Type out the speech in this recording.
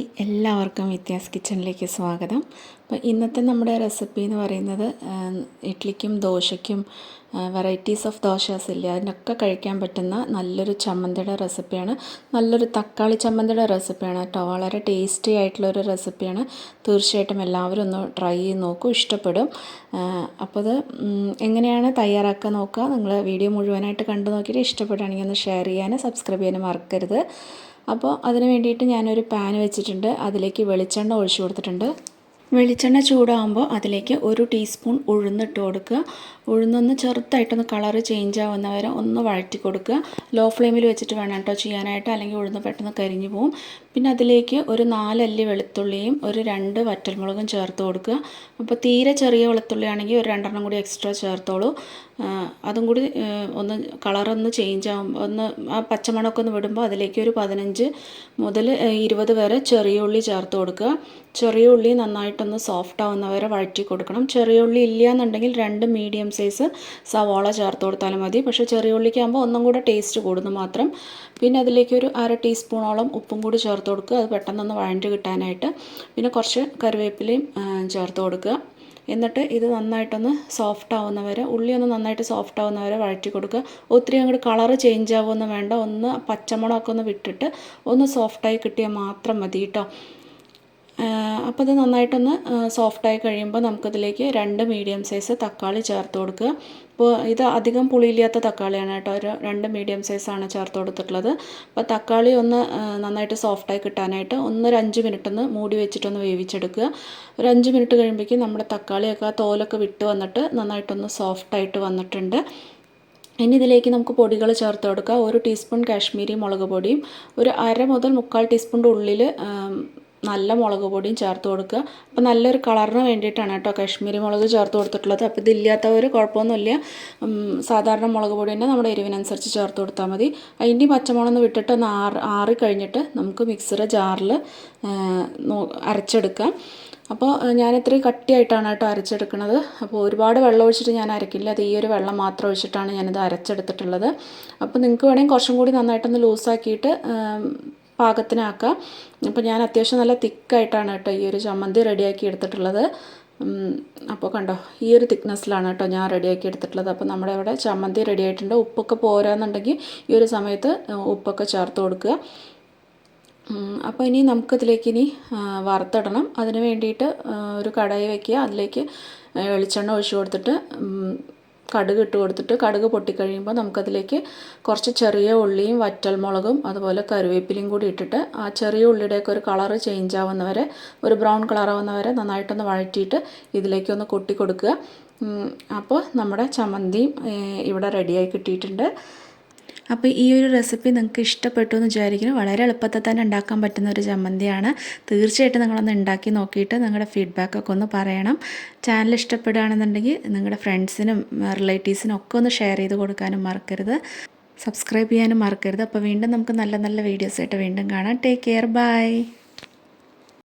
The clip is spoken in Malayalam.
ഹായ് എല്ലാവർക്കും വ്യത്യാസ് കിച്ചണിലേക്ക് സ്വാഗതം. അപ്പോൾ ഇന്നത്തെ നമ്മുടെ റെസിപ്പി എന്ന് പറയുന്നത് ഇഡ്ലിക്കും ദോശയ്ക്കും വെറൈറ്റീസ് ഓഫ് ദോശാസ് ഇല്ല? അതിനൊക്കെ കഴിക്കാൻ പറ്റുന്ന നല്ലൊരു ചമ്മന്തിയുടെ റെസിപ്പിയാണ്. നല്ലൊരു തക്കാളി ചമ്മന്തിയുടെ റെസിപ്പിയാണ് കേട്ടോ. വളരെ ടേസ്റ്റി ആയിട്ടുള്ളൊരു റെസിപ്പിയാണ്. തീർച്ചയായിട്ടും എല്ലാവരും ഒന്ന് ട്രൈ ചെയ്ത് നോക്കൂ ഇഷ്ടപ്പെടും. അപ്പോൾ അത് എങ്ങനെയാണ് തയ്യാറാക്കുക നോക്കുക? നിങ്ങൾ വീഡിയോ മുഴുവനായിട്ട് കണ്ടു നോക്കിയിട്ട് ഇഷ്ടപ്പെടുകയാണെങ്കിൽ ഒന്ന് ഷെയർ ചെയ്യാനും സബ്സ്ക്രൈബ് ചെയ്യാനും മറക്കരുത്. അപ്പോൾ അതിന് വേണ്ടിയിട്ട് ഞാനൊരു പാൻ വെച്ചിട്ടുണ്ട്. അതിലേക്ക് വെളിച്ചെണ്ണ ഒഴിച്ചു കൊടുത്തിട്ടുണ്ട്. വെളിച്ചെണ്ണ ചൂടാകുമ്പോൾ അതിലേക്ക് ഒരു ടീസ്പൂൺ ഉഴുന്നിട്ട് കൊടുക്കുക. ഉഴുന്നൊന്ന് ചെറുതായിട്ടൊന്ന് കളറ് ചേഞ്ച് ആവുന്ന വരെ ഒന്ന് വഴറ്റി കൊടുക്കുക. ലോ ഫ്ലെയിമിൽ വെച്ചിട്ട് വേണം കേട്ടോ ചെയ്യാനായിട്ട്. അല്ലെങ്കിൽ ഉഴുന്ന് പെട്ടെന്ന് കരിഞ്ഞു പോവും. പിന്നെ അതിലേക്ക് ഒരു നാലല്ലി വെളുത്തുള്ളിയും ഒരു രണ്ട് വറ്റൽമുളകും ചേർത്ത് കൊടുക്കുക. അപ്പോൾ തീരെ ചെറിയ വെളുത്തുള്ളി ആണെങ്കിൽ ഒരു രണ്ടെണ്ണം കൂടി എക്സ്ട്രാ ചേർത്തോളൂ. അതും കൂടി ഒന്ന് കളറൊന്ന് ചേഞ്ച് ആകുമ്പോൾ ഒന്ന് ആ പച്ചമണമൊക്കെ ഒന്ന് വിടുമ്പോൾ അതിലേക്ക് ഒരു പതിനഞ്ച് മുതൽ ഇരുപത് വരെ ചെറിയ ഉള്ളി ചേർത്ത് കൊടുക്കുക. ചെറിയ ഉള്ളി നന്നായിട്ടൊന്ന് സോഫ്റ്റ് ആവുന്ന വരെ വഴറ്റി കൊടുക്കണം. ചെറിയ ഉള്ളി ഇല്ല എന്നുണ്ടെങ്കിൽ രണ്ട് മീഡിയം സൈസ് സവാള ചേർത്ത് കൊടുത്താലും മതി. പക്ഷേ ചെറിയ ഉള്ളിക്കാകുമ്പോൾ ഒന്നും കൂടെ ടേസ്റ്റ് കൂടുന്നു മാത്രം. പിന്നെ അതിലേക്ക് ഒരു അര ടീസ്പൂണോളം ഉപ്പും കൂടി ചേർത്ത് കൊടുക്കുക. അത് പെട്ടെന്നൊന്ന് വഴണ്ട് കിട്ടാനായിട്ട്. പിന്നെ കുറച്ച് കറിവേപ്പിലയും ചേർത്ത് കൊടുക്കുക. എന്നിട്ട് ഇത് നന്നായിട്ടൊന്ന് സോഫ്റ്റ് ആവുന്ന വരെ ഉള്ളി ഒന്ന് നന്നായിട്ട് സോഫ്റ്റ് ആവുന്ന വരെ വഴറ്റി കൊടുക്കുക. ഒത്തിരി അങ്ങോട്ട് കളറ് ചേഞ്ച് ആവുമെന്ന് വേണ്ട. ഒന്ന് പച്ചമുളകൊക്കെ ഒന്ന് വിട്ടിട്ട് ഒന്ന് സോഫ്റ്റായി കിട്ടിയാൽ മാത്രം മതി കേട്ടോ അപ്പോൾ ഇത് നന്നായിട്ടൊന്ന് സോഫ്റ്റായി കഴിയുമ്പോൾ നമുക്കതിലേക്ക് രണ്ട് മീഡിയം സൈസ് തക്കാളി ചേർത്ത് കൊടുക്കുക. അപ്പോൾ ഇത് അധികം പുളിയില്ലാത്ത തക്കാളിയാണ് കേട്ടോ. ഒരു രണ്ട് മീഡിയം സൈസാണ് ചേർത്ത് കൊടുത്തിട്ടുള്ളത്. അപ്പോൾ തക്കാളി ഒന്ന് നന്നായിട്ട് സോഫ്റ്റായി കിട്ടാനായിട്ട് ഒന്നൊരു അഞ്ച് മിനിറ്റ് ഒന്ന് മൂടി വെച്ചിട്ടൊന്ന് വേവിച്ചെടുക്കുക. ഒരു അഞ്ച് മിനിറ്റ് കഴിയുമ്പോഴേക്കും നമ്മുടെ തക്കാളിയൊക്കെ ആ തോലൊക്കെ വിട്ട് വന്നിട്ട് നന്നായിട്ടൊന്ന് സോഫ്റ്റായിട്ട് വന്നിട്ടുണ്ട്. ഇനി ഇതിലേക്ക് നമുക്ക് പൊടികൾ ചേർത്ത് കൊടുക്കുക. ഒരു ടീസ്പൂൺ കാശ്മീരി മുളക് പൊടിയും ഒരു അര മുതൽ മുക്കാൽ ടീസ്പൂണിന്റെ ഉള്ളിൽ നല്ല മുളക് പൊടിയും ചേർത്ത് കൊടുക്കുക. അപ്പോൾ നല്ലൊരു കളറിന് വേണ്ടിയിട്ടാണ് കേട്ടോ കാശ്മീരി മുളക് ചേർത്ത് കൊടുത്തിട്ടുള്ളത്. അപ്പോൾ ഇതില്ലാത്തവർ കുഴപ്പമൊന്നുമില്ല. സാധാരണ മുളക് പൊടി തന്നെ നമ്മുടെ എരിവിനനുസരിച്ച് ചേർത്ത് കൊടുത്താൽ മതി. അതിന്റെ പച്ചമുളക് വിട്ടിട്ട് ഒന്ന് ആറ് ആറി കഴിഞ്ഞിട്ട് നമുക്ക് മിക്സിയുടെ ജാറിൽ അരച്ചെടുക്കാം. അപ്പോൾ ഞാൻ ഇത്രയും കട്ടിയായിട്ടാണ് കേട്ടോ അരച്ചെടുക്കുന്നത്. അപ്പോൾ ഒരുപാട് വെള്ളം ഒഴിച്ചിട്ട് ഞാൻ അരക്കില്ല. അത് ഈ ഒരു വെള്ളം മാത്രം ഒഴിച്ചിട്ടാണ് ഞാനിത് അരച്ചെടുത്തിട്ടുള്ളത്. അപ്പോൾ നിങ്ങൾക്ക് വേണമെങ്കിൽ കുറച്ചും കൂടി നന്നായിട്ടൊന്ന് ലൂസാക്കിയിട്ട് പാകത്തിനാക്കാം. അപ്പോൾ ഞാൻ അത്യാവശ്യം നല്ല തിക്കായിട്ടാണ് കേട്ടോ ഈ ഒരു ചമ്മന്തി റെഡിയാക്കി എടുത്തിട്ടുള്ളത്. അപ്പോൾ കണ്ടോ ഈ ഒരു തിക്നെസ്സിലാണ് കേട്ടോ ഞാൻ റെഡിയാക്കി എടുത്തിട്ടുള്ളത്. അപ്പോൾ നമ്മുടെ ഇവിടെ ചമ്മന്തി റെഡി ആയിട്ടുണ്ട്. ഉപ്പൊക്കെ പോരാന്നുണ്ടെങ്കിൽ ഈ ഒരു സമയത്ത് ഉപ്പൊക്കെ ചേർത്ത് കൊടുക്കുക. അപ്പോൾ ഇനി നമുക്കിതിലേക്ക് ഇനി വറുത്തിടണം. അതിന് വേണ്ടിയിട്ട് ഒരു കടായി വയ്ക്കുക അതിലേക്ക് വെളിച്ചെണ്ണ ഒഴിച്ചു കൊടുത്തിട്ട് കടുക് ഇട്ട് കൊടുത്തിട്ട് കടുക് പൊട്ടിക്കഴിയുമ്പോൾ നമുക്കതിലേക്ക് കുറച്ച് ചെറിയ ഉള്ളിയും വറ്റൽമുളകും അതുപോലെ കറിവേപ്പിലയും കൂടി ഇട്ടിട്ട് ആ ചെറിയ ഉള്ളിയുടെയൊക്കെ ഒരു കളറ് ചേഞ്ച് ആവുന്നവരെ ഒരു ബ്രൗൺ കളർ ആവുന്ന വരെ നന്നായിട്ടൊന്ന് വഴറ്റിയിട്ട് ഇതിലേക്കൊന്ന് കൊട്ടി കൊടുക്കുക. അപ്പോൾ നമ്മുടെ ചമ്മന്തിയും ഇവിടെ റെഡിയായി കിട്ടിയിട്ടുണ്ട്. അപ്പോൾ ഈ ഒരു റെസിപ്പി നിങ്ങൾക്ക് ഇഷ്ടപ്പെട്ടു എന്ന് വിചാരിക്കുന്നു. വളരെ എളുപ്പത്തിൽ തന്നെ ഉണ്ടാക്കാൻ പറ്റുന്ന ഒരു ചമ്മന്തിയാണ്. തീർച്ചയായിട്ടും നിങ്ങളൊന്ന് ഉണ്ടാക്കി നോക്കിയിട്ട് നിങ്ങളുടെ ഫീഡ്ബാക്കൊക്കെ ഒന്ന് പറയണം. ചാനൽ ഇഷ്ടപ്പെടുകയാണെന്നുണ്ടെങ്കിൽ നിങ്ങളുടെ ഫ്രണ്ട്സിനും റിലേറ്റീവ്സിനും ഒക്കെ ഒന്ന് ഷെയർ ചെയ്ത് കൊടുക്കാനും മറക്കരുത്. സബ്സ്ക്രൈബ് ചെയ്യാനും മറക്കരുത്. അപ്പോൾ വീണ്ടും നമുക്ക് നല്ല നല്ല വീഡിയോസായിട്ട് വീണ്ടും കാണാം. Take care bye